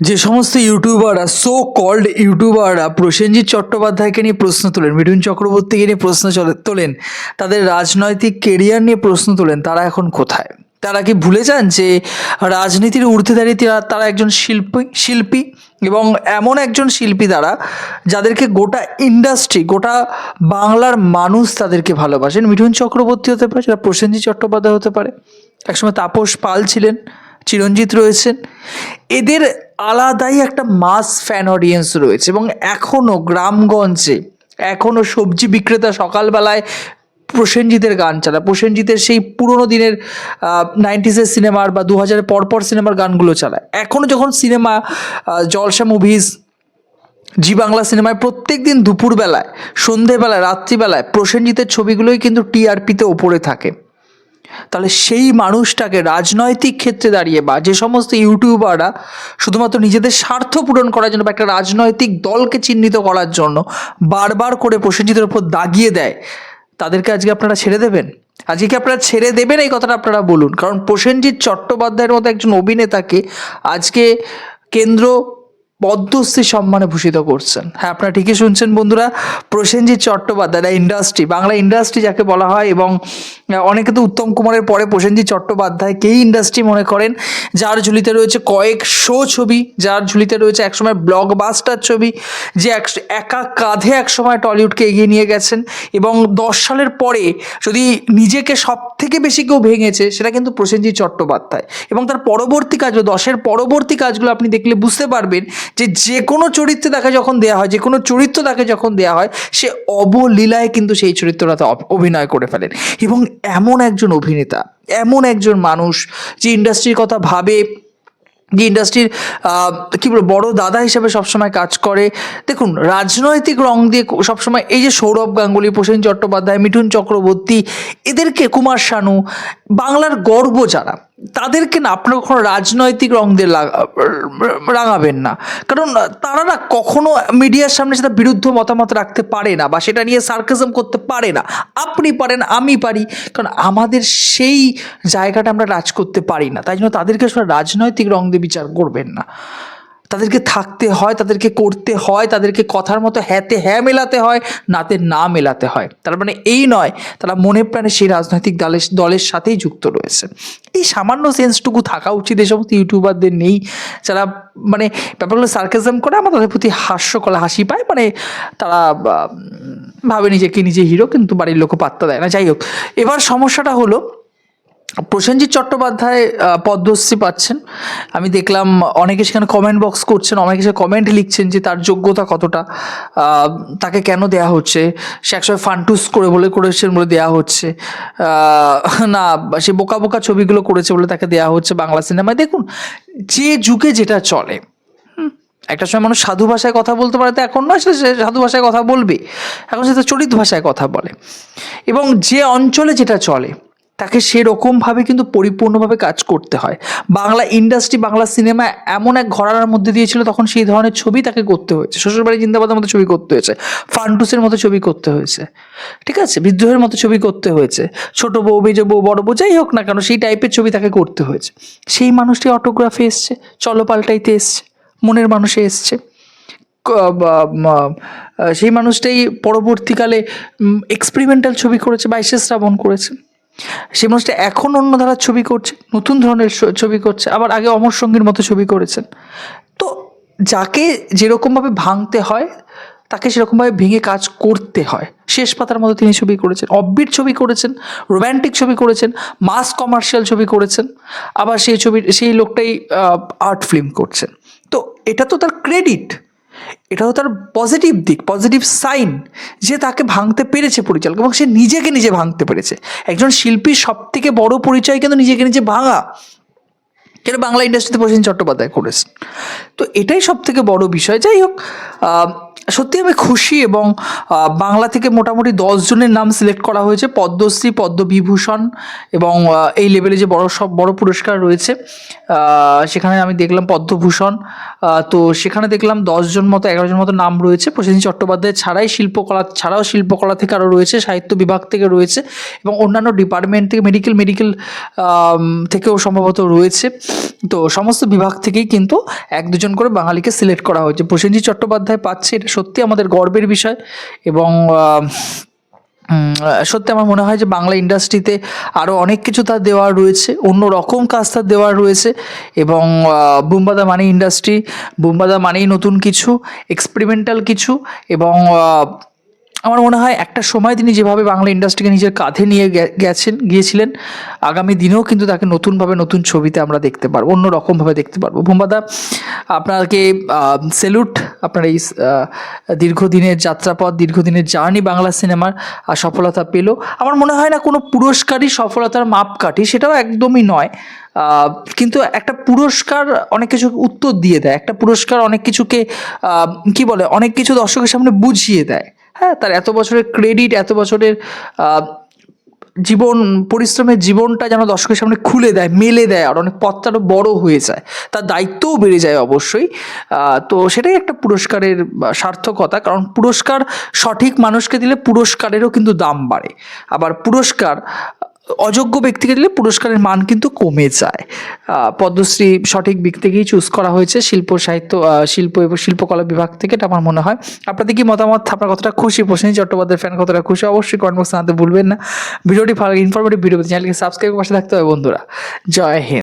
যে সমস্ত ইউটিউবাররা সো কল্ড ইউটিউবাররা প্রসেনজিৎ চট্টোপাধ্যায়কে নিয়ে প্রশ্ন তোলেন, মিঠুন চক্রবর্তীকে নিয়ে প্রশ্ন তোলেন, তাদের রাজনৈতিক কেরিয়ার নিয়ে প্রশ্ন তোলেন, তারা এখন কোথায়? তারা কি ভুলে যান যে রাজনীতির ঊর্ধ্বে দাঁড়িয়ে তারা- তারা একজন শিল্পী শিল্পী এবং এমন একজন শিল্পী তারা যাদেরকে গোটা ইন্ডাস্ট্রি গোটা বাংলার মানুষ তাদেরকে ভালোবাসেন? মিঠুন চক্রবর্তী হতে পারে সেটা প্রসেনজিৎ চট্টোপাধ্যায় হতে পারে। একসময় তাপস পাল ছিলেন। চিরঞ্জিত রয়েছেন। এদের আলাদাই একটা মাস ফ্যান অডিয়েন্স রয়েছে এবং এখনও গ্রামগঞ্জে এখনও সবজি বিক্রেতা সকালবেলায় প্রসেনজিতের গান চালায়। প্রসেনজিতের সেই পুরোনো দিনের নাইনটিসের সিনেমার বা দু হাজারের পরপর সিনেমার গানগুলো চালায়। এখনও যখন cinema Jalsha movies Zee Bangla সিনেমায় প্রত্যেক দিন দুপুরবেলায়, সন্ধেবেলায়, রাত্রিবেলায় প্রসেনজিতের ছবিগুলোই কিন্তু টিআরপিতে ওপরে থাকে। তাহলে সেই মানুষটাকে রাজনৈতিক ক্ষেত্রে দাঁড়িয়ে বা যে সমস্ত ইউটিউবাররা শুধুমাত্র নিজেদের স্বার্থ পূরণ করার জন্য বা একটা রাজনৈতিক দলকে চিহ্নিত করার জন্য বারবার করে প্রসেনজিতের উপর দাগিয়ে দেয়, তাদেরকে আজকে আপনারা ছেড়ে দেবেন? আজকে কি আপনারা ছেড়ে দেবেন? এই কথাটা আপনারা বলুন। কারণ প্রসেনজিৎ চট্টোপাধ্যায়ের মতো একজন অভিনেতাকে আজকে কেন্দ্র পদ্মশ্রী সম্মানে ভূষিত করছেন। হ্যাঁ আপনারা ঠিকই শুনছেন বন্ধুরা, প্রসেনজিৎ চট্টোপাধ্যায় ইন্ডাস্ট্রি, বাংলা ইন্ডাস্ট্রি যাকে বলা হয় এবং অনেকে তো উত্তম কুমারের পরে প্রসেনজিৎ চট্টোপাধ্যায় চট্টোপাধ্যায়কেই ইন্ডাস্ট্রি মনে করেন, যার ঝুলিতে রয়েছে কয়েক শো ছবি, যার ঝুলিতে রয়েছে একসময় ব্লকবাস্টার ছবি, যে এক, একা কাঁধে একসময় টলিউডকে এগিয়ে নিয়ে গেছেন এবং দশ সালের পরে যদি নিজেকে সব থেকে বেশি কেউ ভেঙেছে সেটা কিন্তু প্রসেনজিৎ চট্টোপাধ্যায়। এবং তার পরবর্তী কাজগুলো, দশের পরবর্তী কাজগুলো আপনি দেখলে বুঝতে পারবেন যে যে কোনো চরিত্রে তাকে যখন দেওয়া হয়, যে কোনো চরিত্র তাকে যখন দেওয়া হয়, সে অবলীলায় কিন্তু সেই চরিত্রটাতে অভিনয় করে ফেলেন। এবং এমন একজন অভিনেতা, এমন একজন মানুষ যে ইন্ডাস্ট্রির কথা ভাবে, যে ইন্ডাস্ট্রির কী বলব, বড় দাদা হিসেবে সবসময় কাজ করে। দেখুন, রাজনৈতিক রং দিয়ে সবসময় এই যে সৌরভ গাঙ্গুলি প্রসেন চট্টোপাধ্যায়, মিঠুন চক্রবর্তী, এদেরকে কুমার শানু, বাংলার গর্ব যারা তাদেরকে না, আপনার কখনো রাজনৈতিক রং দিয়ে রাঙাবেন না। কারণ তারা না কখনো মিডিয়ার সামনে সেটা বিরুদ্ধ মতামত রাখতে পারে না বা সেটা নিয়ে সার্কাসম করতে পারে না। আপনি পারেন, আমি পারি। কারণ আমাদের সেই জায়গাটা আমরা রাজ করতে পারি না। তাই জন্য তাদেরকে রাজনৈতিক রং দিয়ে বিচার করবেন না। তাদেরকে থাকতে হয়, তাদেরকে করতে হয়, তাদেরকে কথার মতো হ্যাতে হ্যাঁ মেলাতে হয়, নাতে না মেলাতে হয়। তার মানে এই নয়, তারা মনে প্রাণে সেই রাজনৈতিক দলের দলের সাথেই যুক্ত রয়েছে। এই সামান্য সেন্সটুকু থাকা উচিত এই সমস্ত ইউটিউবারদের নেই। যারা মানে ব্যাপারগুলো সার্কাজম করে আমার তাদের প্রতি হাস্যকলা হাসি পায়। মানে তারা ভাবে নিজেকে নিজে হিরো, কিন্তু বাড়ির লোকও পাত্তা দেয় না। যাই হোক, এবার সমস্যাটা হলো প্রসেনজিৎ চট্টোপাধ্যায় পদ্মশ্রী পাচ্ছেন। আমি দেখলাম অনেকে সেখানে কমেন্ট বক্স করছেন, অনেকে সে কমেন্ট লিখছেন যে তার যোগ্যতা কতটা। তাকে কেন দেয়া হচ্ছে? সে একসময় ফান্টুস করে বলে করেছেন বলে দেয়া হচ্ছে। না, সে বোকা বোকা ছবিগুলো করেছে বলে তাকে দেয়া হচ্ছে বাংলা সিনেমায়। দেখুন, যে যুগে যেটা চলে একটা সময় মানুষ সাধু ভাষায় কথা বলতে পারে তো এখন নয় সে সাধু ভাষায় কথা বলবে। এখন সে তো চলিত ভাষায় কথা বলে। এবং যে অঞ্চলে যেটা চলে তাকে সেরকমভাবে কিন্তু পরিপূর্ণভাবে কাজ করতে হয়। বাংলা ইন্ডাস্ট্রি বাংলা সিনেমা এমন এক ঘরানার মধ্যে দিয়েছিল, তখন সেই ধরনের ছবি তাকে করতে হয়েছে। শ্বশুরবাড়ি জিন্দাবাদের মতো ছবি করতে হয়েছে। ফান্টুসের মতো ছবি করতে হয়েছে। ঠিক আছে? বিদ্রোহের মতো ছবি করতে হয়েছে। ছোট বউ, মেজ বউ, বড় বউ, যাই হোক না কেন, সেই টাইপের ছবি তাকে করতে হয়েছে। সেই মানুষটি অটোগ্রাফে এসছে, চলো পাল্টাইতে এসছে, মনের মানুষে এসছে। সেই মানুষটাই পরবর্তীকালে এক্সপেরিমেন্টাল ছবি করেছে বাইশে শ্রাবণ করেছে। সেই মানুষটা এখন অন্য ধারার ছবি করছে, নতুন ধরনের ছবি করছে, আবার আগে অমর সঙ্গীর মতো ছবি করেছেন। তো যাকে যেরকমভাবে ভাঙতে হয়, তাকে সেরকমভাবে ভেঙে কাজ করতে হয়। শেষ পাতার মতো তিনি ছবি করেছেন অববিট ছবি করেছেন, রোম্যান্টিক ছবি করেছেন, মাস কমার্শিয়াল ছবি করেছেন, আবার সেই ছবি সেই লোকটাই আর্ট ফিল্ম করছেন। তো এটা তো তার ক্রেডিট। এটাও তার পজিটিভ দিক পজিটিভ সাইন যে তাকে ভাঙতে পেরেছে পরিচালক এবং সে নিজেকে নিজে ভাঙতে পেরেছে। একজন শিল্পীর সব থেকে বড় পরিচয় কিন্তু নিজেকে নিজে ভাঙা। যেটা বাংলা ইন্ডাস্ট্রিতে প্রসেন চট্টোপাধ্যায় করেছে তো এটাই সব থেকে বড় বিষয়। যাই হোক সত্যি আমি খুশি এবং বাংলা থেকে মোটামুটি দশ জনের নাম সিলেক্ট করা হয়েছে, পদ্মশ্রী, পদ্মবিভূষণ এবং এই লেভেলে যে বড় সব, বড় পুরস্কার রয়েছে সেখানে আমি দেখলাম পদ্মভূষণ তো সেখানে দেখলাম দশজন মতো, এগারো জন মতো নাম রয়েছে, প্রসেনজিৎ চট্টোপাধ্যায় ছাড়াই শিল্পকলা, ছাড়াও শিল্পকলা থেকে আরও রয়েছে, সাহিত্য বিভাগ থেকে রয়েছে এবং অন্যান্য ডিপার্টমেন্ট থেকে মেডিকেল মেডিকেল থেকেও সম্ভবত রয়েছে, তো সমস্ত বিভাগ থেকেই কিন্তু এক দুজন করে বাঙালিকে সিলেক্ট করা হয়েছে। প্রসেনজিৎ চট্টোপাধ্যায় পাচ্ছে, এটা সত্যি আমাদের গর্বের বিষয় এবং সত্যি আমার মনে হয় যে বাংলা ইন্ডাস্ট্রিতে আরও অনেক কিছু তার দেওয়ার রয়েছে, অন্য রকম কাজ তার দেওয়ার রয়েছে এবং বুম্বাদা মানি ইন্ডাস্ট্রি, বুম্বাদা মানেই নতুন কিছু এক্সপেরিমেন্টাল কিছু এবং আমার মনে হয় একটা সময় তিনি যেভাবে বাংলা ইন্ডাস্ট্রিকে নিজের কাঁধে নিয়ে গেছেন, গিয়েছিলেন, আগামী দিনেও কিন্তু তাকে নতুনভাবে নতুন ছবিতে আমরা দেখতে পারব অন্য রকমভাবে দেখতে পারব। বুম্বাদা, আপনাকে সেলুট, আপনার এই দীর্ঘদিনের যাত্রাপথ, দীর্ঘদিনের জার্নি বাংলা সিনেমার সফলতা পেল। আমার মনে হয় না কোনো পুরস্কারই সফলতার মাপকাঠি, সেটাও একদমই নয়। কিন্তু একটা পুরস্কার অনেক কিছু উত্তর দিয়ে দেয়, একটা পুরস্কার অনেক কিছুকে কি বলে, অনেক কিছু দর্শকের সামনে বুঝিয়ে দেয়। হ্যাঁ তার এত বছরের ক্রেডিট এত বছরের জীবন, পরিশ্রমের জীবনটা যেন দর্শকের সামনে খুলে দেয়, মেলে দেয় আর অনেক পথটা আরও বড় হয়ে যায়, তার দায়িত্বও বেড়ে যায় অবশ্যই। তো সেটাই একটা পুরস্কারের সার্থকতা, কারণ পুরস্কার সঠিক মানুষকে দিলে পুরস্কারেরও কিন্তু দাম বাড়ে। আবার পুরস্কার অযোগ্য ব্যক্তিকে দিলে পুরস্কারের মান কিন্তু কমে যায়। পদ্মশ্রী সঠিক ব্যক্তিকেই চুজ করা হয়েছে শিল্প সাহিত্য শিল্প এবং শিল্পকলা বিভাগ থেকে এটা আমার মনে হয়। আপনাদের কি মতামত? আপনার কতটা খুশি? প্রশ্নী চট্টোপাধ্যায়ের ফ্যান কতটা খুশি? অবশ্যই কমেন্ট বক্সে ভুলবেন না। ভিডিওটি ভালো ইনফরমেটিভ ভিডিও চ্যানেলকে সাবস্ক্রাইব পাশে থাকতে হবে বন্ধুরা। জয় হিন্দ।